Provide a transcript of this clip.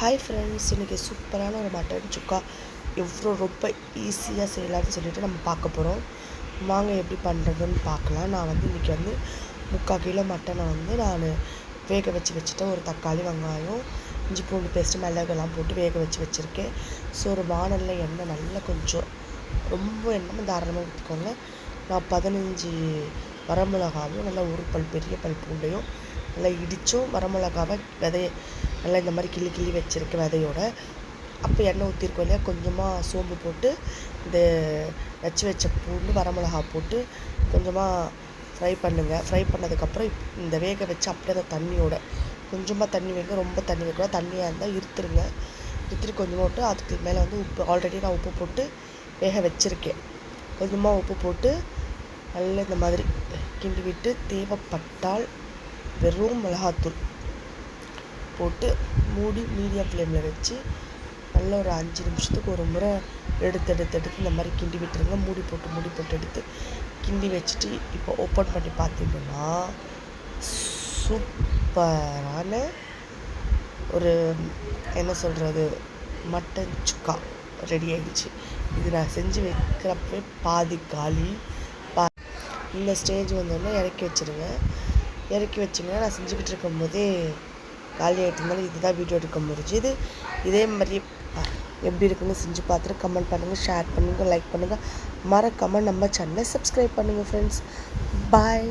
Hi friends இன்றைக்கி சூப்பரான ஒரு மட்டன் சுக்கா. எவ்வளோ ரொம்ப ஈஸியாக செய்யலாம்னு சொல்லிட்டு நம்ம பார்க்க போகிறோம் வாங்க எப்படி பண்ணுறதுன்னு பார்க்கலாம். நான் வந்து இன்றைக்கி வந்து முக்கால் கிலோ மட்டனை வந்து நான் வேக வச்சு வச்சுட்டேன் ஒரு தக்காளி வெங்காயம் இஞ்சி பூண்டு பேஸ்ட்டு மிளகெல்லாம் போட்டு வேக வச்சு வச்சுருக்கேன். ஸோ ஒரு வானலில் எண்ணெய் நல்லா கொஞ்சம் ரொம்ப எண்ணெய் தாராளமாக ஊற்றிக்கோங்க நான் பதினஞ்சு வரமிளகாவும் நல்லா ஒரு பல் பெரிய பல் பூண்டையும் நல்லா இடித்தும் வரமிளகாவை விதைய நல்லா இந்த மாதிரி கிள்ளி கிள்ளி வச்சுருக்கேன் விதையோட அப்போ எண்ணெய் ஊற்றிருக்கோம் இல்லையா? கொஞ்சமாக சோம்பு போட்டு இந்த வச்சு வச்ச பூண்டு வரமிளகா போட்டு கொஞ்சமாக ஃப்ரை பண்ணுங்கள் ஃப்ரை பண்ணதுக்கப்புறம் இந்த வேக வச்சு அப்படியே அந்த தண்ணியோட கொஞ்சமாக தண்ணி வைங்க. ரொம்ப தண்ணி வைக்கூடாது தண்ணியாக இருந்தால் இருத்துருங்க. இருத்துட்டு கொஞ்சமாக விட்டு அதுக்கு மேலே வந்து உப்பு. ஆல்ரெடி நான் உப்பு போட்டு வேக வச்சுருக்கேன். கொஞ்சமாக உப்பு போட்டு நல்லா இந்த மாதிரி கிண்டி விட்டு தேவைப்பட்டால் வெறும் மிளகாத்தூள். போட்டு மூடி மீடியம் ஃப்ளேமில் வச்சு நல்ல ஒரு அஞ்சு நிமிஷத்துக்கு ஒரு முறை எடுத்து எடுத்து எடுத்து இந்த மாதிரி கிண்டி விட்டுருங்க. மூடி போட்டு மூடி போட்டு எடுத்து கிண்டி வச்சுட்டு இப்போ ஓப்பன் பண்ணி பார்த்தீங்கன்னா சூப்பரான ஒரு என்ன சொல்கிறது மட்டன் சுக்கா ரெடி ஆகிடுச்சு இது நான் செஞ்சு வைக்கிறப்பவே பாதி காலி பா இந்த ஸ்டேஜ் வந்தோடனே இறக்கி வச்சுருவேன். இறக்கி வச்சிங்கன்னா நான் செஞ்சுக்கிட்டு இருக்கும்போதே காலி ஆகிட்டதுனால இதுதான் வீடியோ எடுக்க முடிஞ்சுது. இதே மாதிரி எப்படி இருக்குன்னு செஞ்சு பார்த்துட்டு கமெண்ட் பண்ணுங்கள் ஷேர் பண்ணுங்கள் லைக் பண்ணுங்கள் மறக்காமல் நம்ம சேனலை சப்ஸ்கிரைப் பண்ணுங்கள் ஃப்ரெண்ட்ஸ் பாய்